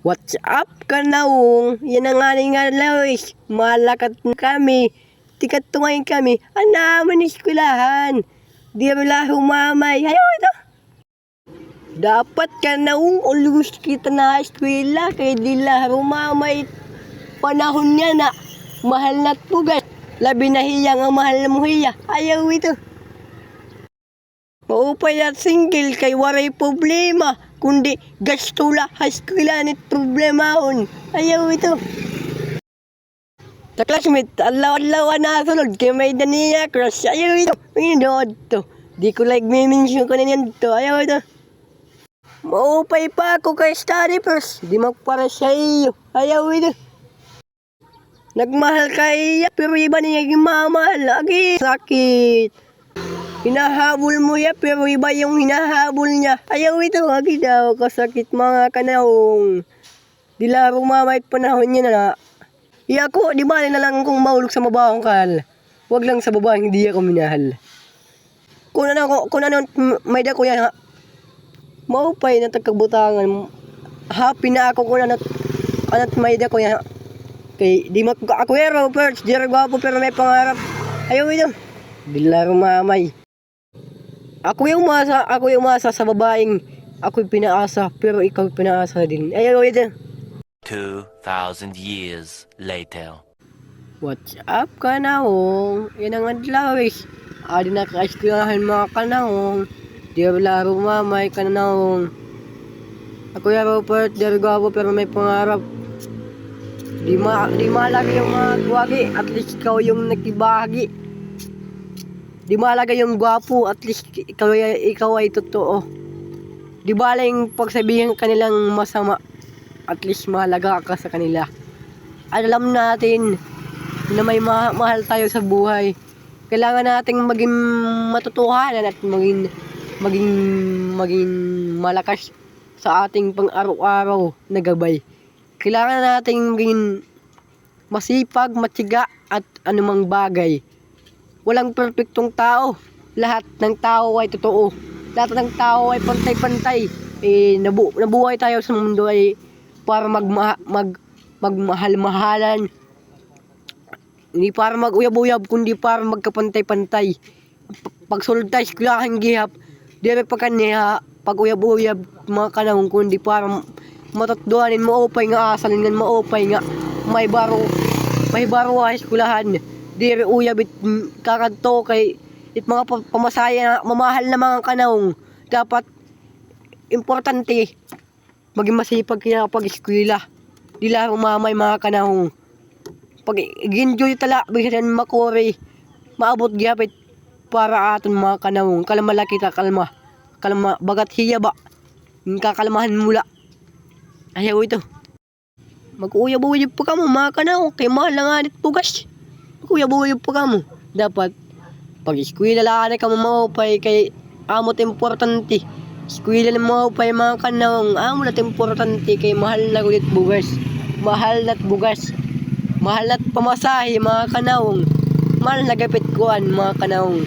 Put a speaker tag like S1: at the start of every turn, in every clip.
S1: What's up kanaong? Yan ang aning nga lawis. Malakat kami. Tikat tungayin kami. Anaman iskulahan. Di wala humamay. Ayaw ito. Dapat ka naong ulus kita na eskwela kay di la rumamay panahon niya na mahal na tugas. Labi na hiyang ang mahal na muhiya. Ayaw ito. Maupay at single kay waray problema. Kundi gastula haskula ni problemaon. Ayaw ito. Sa classmate, alaw-alaw na sunod kay may daniya crush. Ayaw ito. Pinod to. Di ko like may mention ko na yan to. Ayaw ito. Maupay pa ako kay study first. Di magpara sa iyo. Ayaw ito. Nagmahal kay iya, pero iba niya yung mamahal. Lagi sakit. Hinahabol mo ya, pero iba yung hinahabol niya. Ayaw ito, lagi daw, kasakit mga kanahong. Di laro mamay panahon niya na. Iya di ba na lang kung maulog sa mabahong kal. Huwag lang sa babaeng hindi ako minahal. Kung ano, kung, ano, may da ko yan ha. Maupay na tagkabutangan. Happy na ako kung ano, ano't may da ko yan ha. Kay, di mag, ako pero, first, di pero may pangarap. Ayaw ito. Di laro mamay. Ako yung umasa, ako yung umasa sa babaeng ako'y pinaasa, pero ikaw pinaasa din. Ayaw ito.
S2: 2,000 years later.
S1: What's up, kanahong? Yan ang adlawis. Adi na kaiskulahan mga kanahong. Di laro mamay kanahong. Ako yung Robert, gwapo pero may pangarap. Di ma di malaki yung mga gwagi, at least ikaw yung nakibahagi. Di malaga yung gwapo, at least ikaw, ikaw ay totoo. Di bala yung pagsabihin kanilang masama, at least mahalaga ka sa kanila. Alam natin na may ma- mahal tayo sa buhay. Kailangan nating maging matotohanan at maging maging maging malakas sa ating pang-araw-araw na gabay. Kailangan nating maging masipag, matiga at anumang bagay. Walang perpektong tao. Lahat ng tao ay totoo. Lahat ng tao ay pantay-pantay. Eh, nabu nabuhay tayo sa mundo ay para magma mag magmahal-mahalan. Hindi para mag-uyab-uyab, kundi para magkapantay-pantay. Pag sultay, eskwelahan gihap, dire pa kaniha, pag uyab-uyab, mga kanahong, kundi para m- matatduhanin, maupay nga asalin maupay nga, may baro, may baro ay eskwelahan. Dire uyab it mm, kakadto kay it mga pa- pamasaya mamahal na mga kanahong. Dapat importante maging masipag kaya pag eskwela. Di lang umamay mga kanahong. Pag ginjoy tala, bisan makore, maabot gyapit para aton mga kanahong. Kalma laki ka, kalma. Kalma, bagat hiya ba? Kakalmahan mula. Ayaw ito. Mag-uyab-uyab pa ka mo mga kanahong. Kay mahal na nga nit pugas. Mag-uyab-uyab pa ka mo. Dapat, pag eskwela lang ka mo maupay kay amot importante. Eskwela na maupay mga kanahong. Amot at importante kay mahal na ulit bugas. Mahal na't bugas. Mahal na't pamasahe mga kanahong. Mahal na gapit kuan mga kanahong.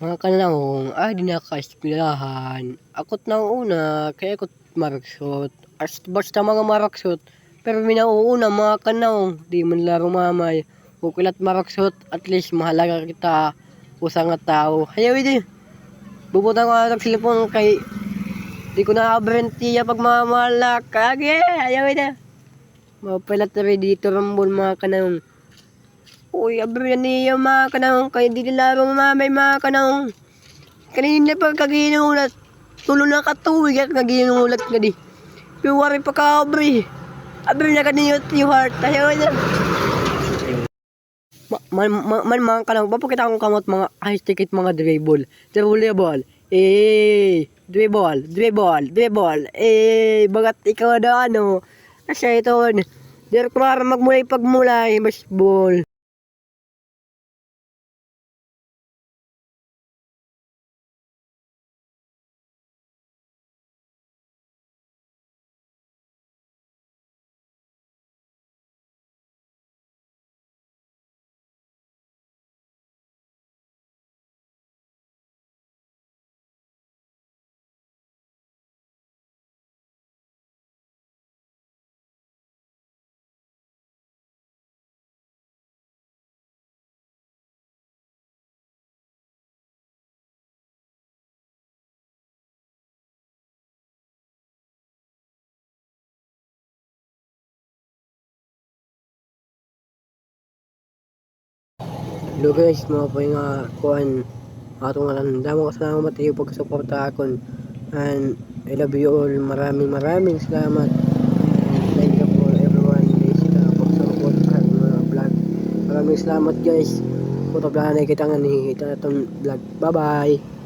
S1: Mga kanahong, ay di naka-eskwelahan. Akot na una, kaya akot maraksot. As basta mga maraksot. Pero minauuna mga kanahong, di man laro mamay. Kukilat maraksot, at least mahalaga kita. Usa nga tao. Hayaw ito. Bubutang ko ang cellphone kay Di ko na aberentiya pag mamahal na kage. Ayaw ina. Mapalat na dito rambol mga kanang. Uy, aberentiya mga kanang. Kaya di nilaro mamay mga kanang. Kanina pa kaginulat. Tulo na katuwig at kaginulat ka di. Piwari pa ka abri. Abri na kaniyot yung heart. Ina. Ma man man man mga kanang papakita akong kamot mga high ticket mga dribble. Dribble. Eh, dribble, dribble, dribble. Eh, bagat ikaw na ano. Kasi ito, ko para magmulay pagmulay, baseball. Hello guys, mga po yung uh, kuhan atong nga damo ka salamat iyo pagsuporta akon and I love you all. Maraming maraming salamat. Thank you for everyone. Is uh, pagsupport sa mga vlog. Maraming salamat guys. Kung tablahan na kita nga ni kita itong vlog. Bye bye